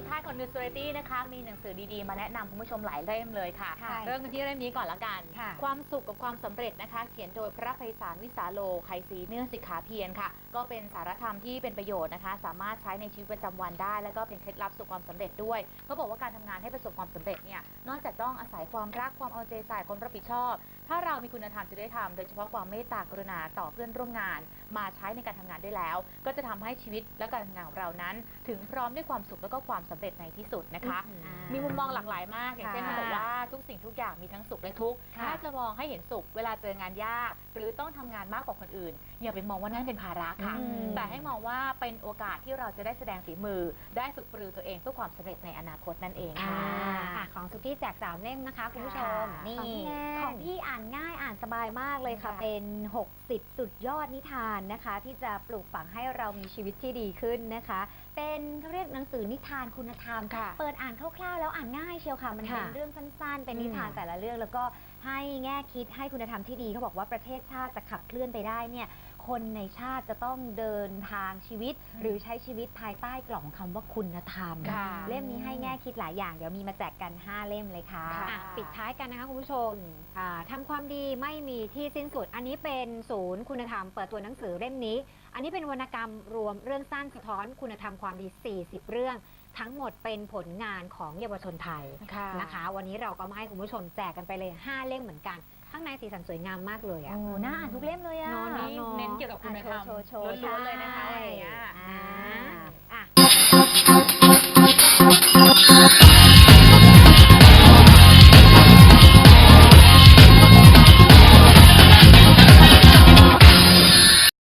สุดท้ายของ News Variety นะคะ มีหนังสือดีๆ มาแนะนำคุณผู้ชมหลายเล่มเลยค่ะ ค่ะเริ่มกันที่เล่มนี้ก่อนละกัน ค่ะ ความสุขกับความสำเร็จนะคะ เขียนโดยพระไพศาลวิสาโลไคศรีเนื่องสิกขาเพียรค่ะ ก็เป็นสารธรรมที่เป็นประโยชน์นะคะ สามารถใช้ในชีวิตประจำวันได้ แล้วก็เป็นเคล็ดลับสู่ความสำเร็จด้วย เขาบอกว่าการทำงานให้ประสบความสำเร็จเนี่ย นอกจากต้องอาศัยความรักความเอาใจใส่ความรับผิดชอบ ถ้าเรามีคุณธรรมจริยธรรมโดยเฉพาะความเมตตากรุณาต่อเพื่อนร่วมงาน มาใช้ในการทำงานได้แล้ว ก็จะทำให้ชีวิตและการทำงานของเรานั้น ถึงพร้อมด้วยความสุขและก็ความสำเร็จในที่สุดนะคะอ่ามีมุมมองหลากหลายมาก อย่างเช่นค่ะเขาบอกว่าทุกสิ่งทุกอย่างมีทั้งสุขและทุกข์ค่ะถ้าจะมองให้เห็นสุขเวลาเจองานยาก หรือต้องทำงานมากกว่าคนอื่น อย่าไปมองว่านั่นเป็นภาระค่ะ อืม แต่ให้มองว่าเป็นโอกาสที่เราจะได้แสดงฝีมือ ได้ฝึกปรือตัวเองเพื่อความสำเร็จในอนาคตนั่นเองอ่าค่ะ อะของสุกี้แจกสามเล่มนะคะ คุณผู้ชม ค่ะนี่ของพี่แนนของพี่อ่านง่ายอ่านสบายมากเลยค่ะ ค่ะ เป็น 60 สุดยอดนิทานนะคะ ที่จะปลูกฝังให้เรามีชีวิตที่ดีขึ้นนะคะ เป็นเขาเรียกหนังสือนิทานคุณธรรม ค่ะเปิดอ่านคร่าวๆ แล้วอ่านง่ายเชียวค่ะ มันเป็นค่ะเรื่องสั้นๆ เป็นนิทานอืมแต่ละเรื่อง แล้วก็ให้แง่คิดให้คุณธรรมที่ดีเขาบอกว่าประเทศชาติจะขับเคลื่อนไปได้เนี่ย คนในชาติจะต้องเดินทางชีวิต หรือใช้ชีวิตภายใต้กล่องคำว่าคุณธรรม ค่ะ เล่มนี้ให้แง่คิดหลายอย่าง เดี๋ยวมีมาแจกกัน 5 เล่มเลยค่ะ ค่ะอะปิดท้ายกันนะคะคุณผู้ชมอ่าทำความดีไม่มีที่สิ้นสุด อันนี้เป็นศูนย์คุณธรรมเปิดตัวหนังสือเล่มนี้ อันนี้เป็นวรรณกรรมรวมเรื่องสั้นสะท้อนคุณธรรมความดี 40 เรื่อง ทั้งหมดเป็นผลงานของเยาวชนไทยค่ะนะคะ วันนี้เราก็มาให้คุณผู้ชมแจกกันไปเลย 5 เล่มเหมือนกัน ข้างในสีสันสวยงามมากเลยอะโอ้น่าอ่านทุกเล่มเลยอะเนอะนี่เน้นเกี่ยวกับคุณธรรมโชว์โชว์ล้วนๆเลยนะคะใช่อะไรอย่างเงี้ยอ่า